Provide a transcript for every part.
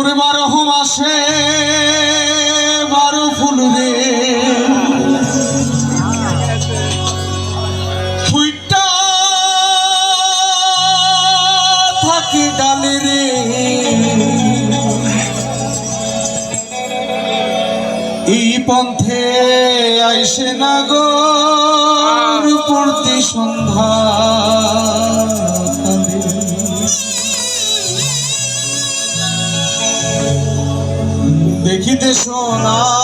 ওরে বারো মাসে বারো ফুল রে। ফুইটা থাকে ডালে রে। এই পন্থে আইসে না গো প্রতি সন্ধ্যা। দেখিতে সোনা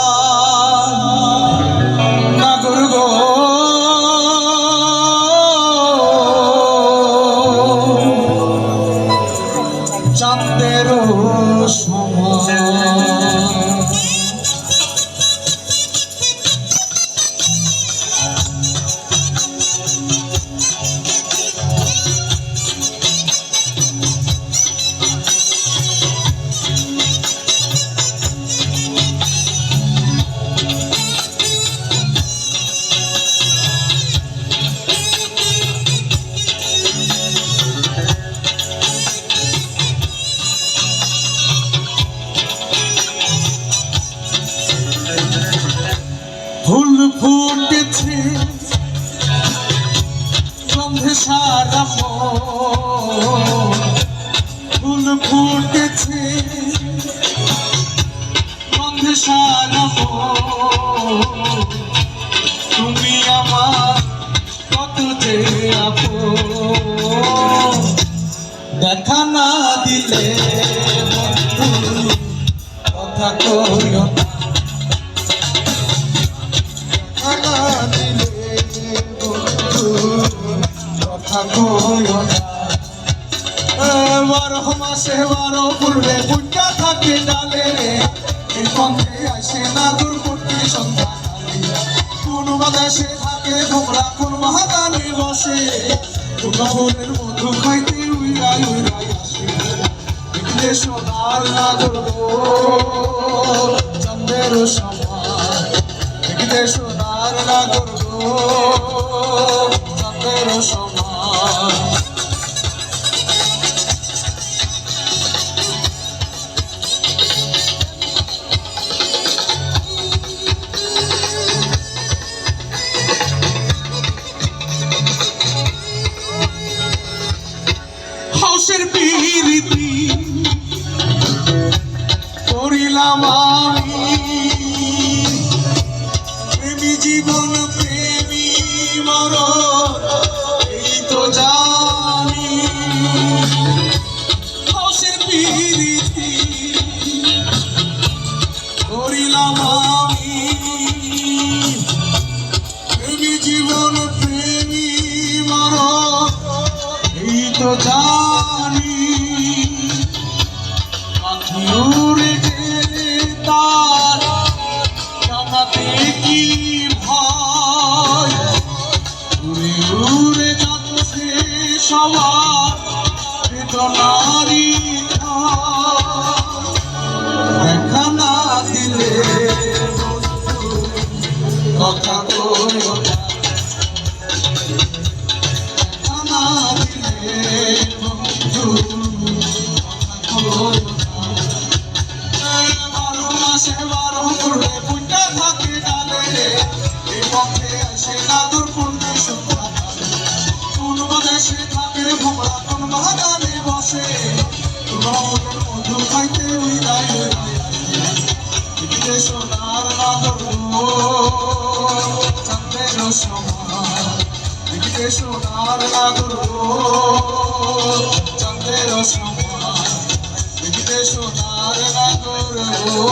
ফুল ফুটেছে। গন্ধে সারা ফুল ফুটেছে। গন্ধে সারা। তুমি আমার কত যে আপন। দেখা না দিলে কথা কইও বারো পূর্বে পথে আসে না দূর করতে সন্ধ্যা কোন বাতাসে থাকে ভোমরা কোন বসে। ফুলের মধু খাইতে উইরাই উইরাই আসে। দেখলে সোনার নাগর গো, চন্দ্রের সমান গো, তো জানি। পাখি উড়ে তার জানাতে কি সবার বেদনারি দেখা না দিলে কথা বাগানে বসে। কোন মধু খাইতে। দেখিতে সোনার নাগর চাঁদের সমান। সোনার গো, চাঁদের সমান। সোনার গো